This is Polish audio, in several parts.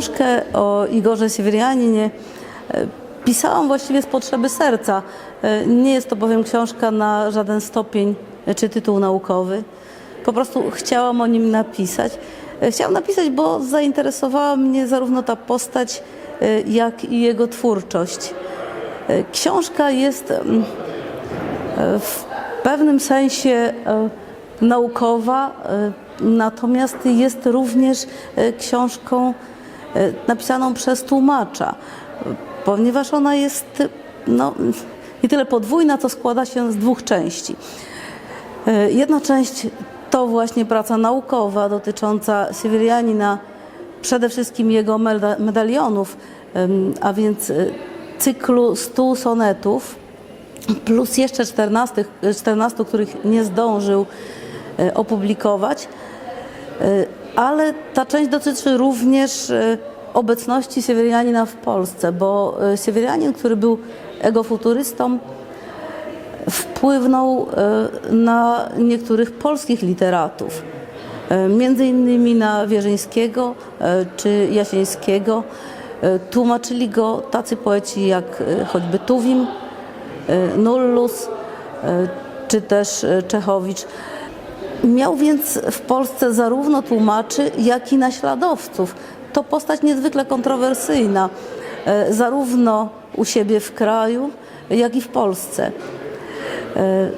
Książkę o Igorze Siewierianinie e, pisałam właściwie z potrzeby serca. E, Nie jest to bowiem książka na żaden stopień e, czy tytuł naukowy. Po prostu chciałam o nim napisać. Chciałam napisać, bo zainteresowała mnie zarówno ta postać, jak i jego twórczość. Książka jest mm, w pewnym sensie naukowa, natomiast jest również książką napisaną przez tłumacza, e, ponieważ ona jest no, nie tyle podwójna, co składa się z dwóch części. E, Jedna część to właśnie praca naukowa dotycząca Siewierianina, przede wszystkim jego meda- medalionów, a więc e, cyklu 100 sonetów, plus jeszcze 14, 14 których nie zdążył e, opublikować. Ale ta część dotyczy również e, obecności Siewierianina w Polsce, bo e, Siewierianin, który był egofuturystą, wpłynął e, na niektórych polskich literatów. Między innymi na Wierzyńskiego czy Jasińskiego. Tłumaczyli go tacy poeci jak choćby Tuwim, Nullus czy też Czechowicz. Miał więc w Polsce zarówno tłumaczy, jak i naśladowców. To postać niezwykle kontrowersyjna, e, zarówno u siebie w kraju, jak i w Polsce. E,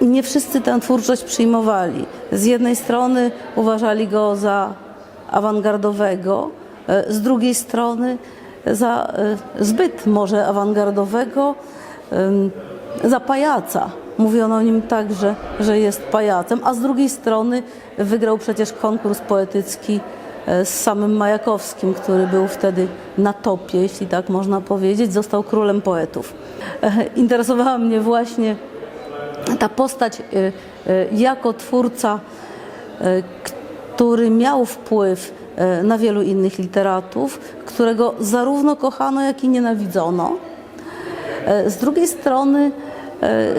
Nie wszyscy tę twórczość przyjmowali. Z jednej strony uważali go za awangardowego, e, z drugiej strony za zbyt może awangardowego, za pajaca. Mówiono o nim także, że jest pajacem, a z drugiej strony wygrał przecież konkurs poetycki e, z samym Majakowskim, który był wtedy na topie, jeśli tak można powiedzieć, został królem poetów. E, Interesowała mnie właśnie ta postać e, jako twórca, który miał wpływ na wielu innych literatów, którego zarówno kochano, jak i nienawidzono. Z drugiej strony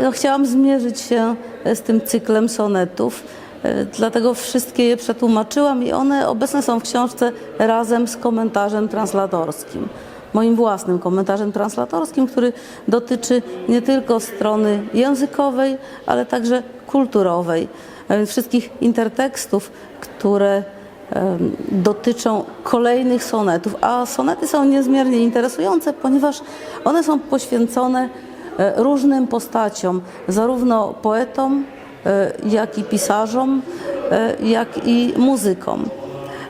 no, chciałam zmierzyć się e, z tym cyklem sonetów, e, dlatego wszystkie je przetłumaczyłam i one obecne są w książce razem z komentarzem translatorskim. Moim własnym komentarzem translatorskim, który dotyczy nie tylko strony językowej, ale także kulturowej, wszystkich intertekstów, które dotyczą kolejnych sonetów. A sonety są niezmiernie interesujące, ponieważ one są poświęcone e, różnym postaciom, zarówno poetom, e, jak i pisarzom, e, jak i muzykom.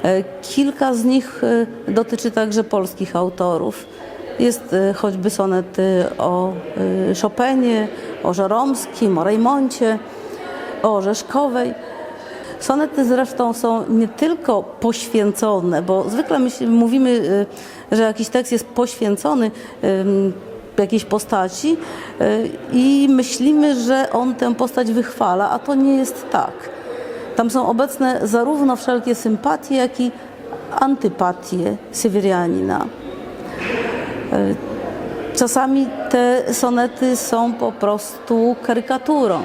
E, Kilka z nich e, dotyczy także polskich autorów. Jest e, choćby sonet e, o e, Chopinie, o Żeromskim, o Rejmoncie, o Orzeszkowej. Sonety zresztą są nie tylko poświęcone, bo zwykle myśl, mówimy, że jakiś tekst jest poświęcony jakiejś postaci y, i myślimy, że on tę postać wychwala, a to nie jest tak. Tam są obecne zarówno wszelkie sympatie, jak i antypatie Siewierianina. Y, Czasami te sonety są po prostu karykaturą,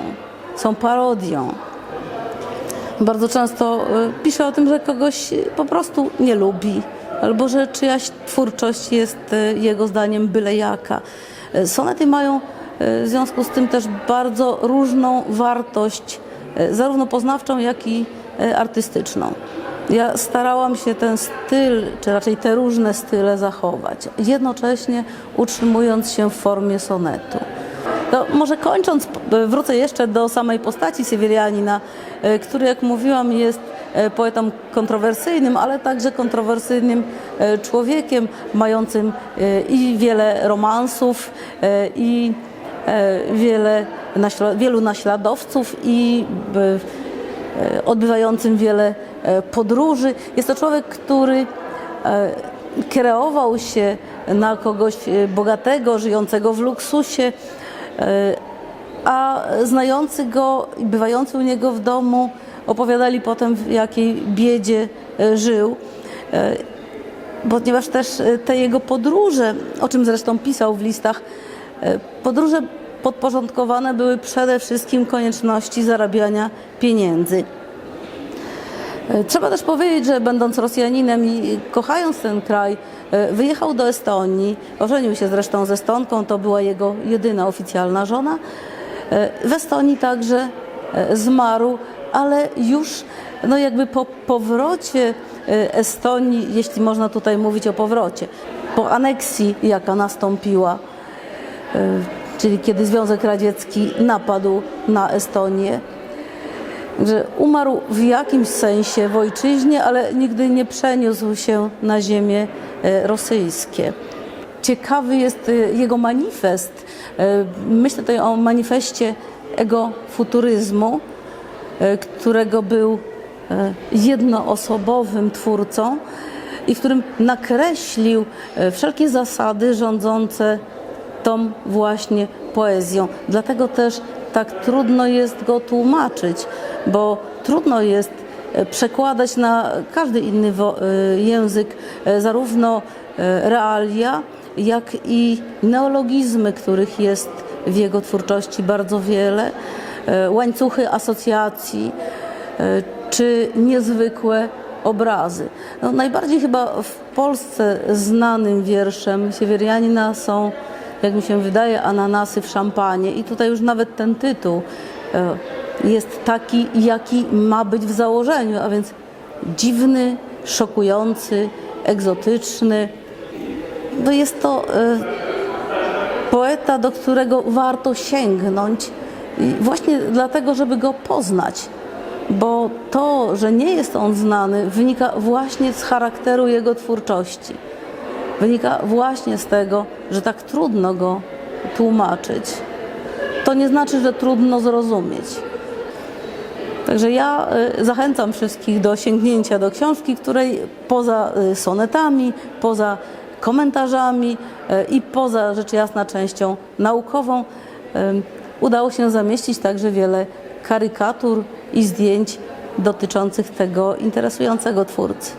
są parodią. Bardzo często y, pisze o tym, że kogoś po prostu nie lubi, albo że czyjaś twórczość jest y, jego zdaniem byle jaka. Y, Sonety mają y, w związku z tym też bardzo różną wartość, zarówno poznawczą, jak i artystyczną. Ja starałam się ten styl, czy raczej te różne style zachować, jednocześnie utrzymując się w formie sonetu. To może kończąc, wrócę jeszcze do samej postaci Siewierianina, e, który, jak mówiłam, jest e, poetą kontrowersyjnym, ale także kontrowersyjnym e, człowiekiem, mającym i wiele romansów, i wiele, wielu naśladowców, i odbywającym wiele podróży. Jest to człowiek, który kreował się na kogoś bogatego, żyjącego w luksusie, a znający go i bywający u niego w domu opowiadali potem, w jakiej biedzie e, żył. E, Ponieważ też e, te jego podróże, o czym zresztą pisał w listach, e, podróże podporządkowane były przede wszystkim konieczności zarabiania pieniędzy. E, Trzeba też powiedzieć, że będąc Rosjaninem i kochając ten kraj, e, wyjechał do Estonii, ożenił się zresztą ze Estonką, to była jego jedyna oficjalna żona. E, W Estonii także e, zmarł, ale już no jakby po powrocie e, Estonii, jeśli można tutaj mówić o powrocie, po aneksji, jaka nastąpiła, e, czyli kiedy Związek Radziecki napadł na Estonię, że umarł w jakimś sensie w ojczyźnie, ale nigdy nie przeniósł się na ziemię e, rosyjskie. Ciekawy jest e, jego manifest. E, Myślę tutaj o manifestie egofuturyzmu, e, którego był e, jednoosobowym twórcą i w którym nakreślił e, wszelkie zasady rządzące tą właśnie poezją. Dlatego też tak trudno jest go tłumaczyć, bo trudno jest e, przekładać na każdy inny e, język e, zarówno e, realia, jak i neologizmy, których jest w jego twórczości bardzo wiele, e, łańcuchy asocjacji e, czy niezwykłe obrazy. No, najbardziej chyba w Polsce znanym wierszem Siewierianina są, jak mi się wydaje, ananasy w szampanie. I tutaj już nawet ten tytuł e, jest taki, jaki ma być w założeniu, a więc dziwny, szokujący, egzotyczny. No jest to e, poeta, do którego warto sięgnąć właśnie dlatego, żeby go poznać. Bo to, że nie jest on znany, wynika właśnie z charakteru jego twórczości. Wynika właśnie z tego, że tak trudno go tłumaczyć. To nie znaczy, że trudno zrozumieć. Także ja y, zachęcam wszystkich do sięgnięcia do książki, której poza y, sonetami, poza komentarzami y, i poza rzecz jasna częścią naukową udało się zamieścić także wiele karykatur i zdjęć dotyczących tego interesującego twórcy.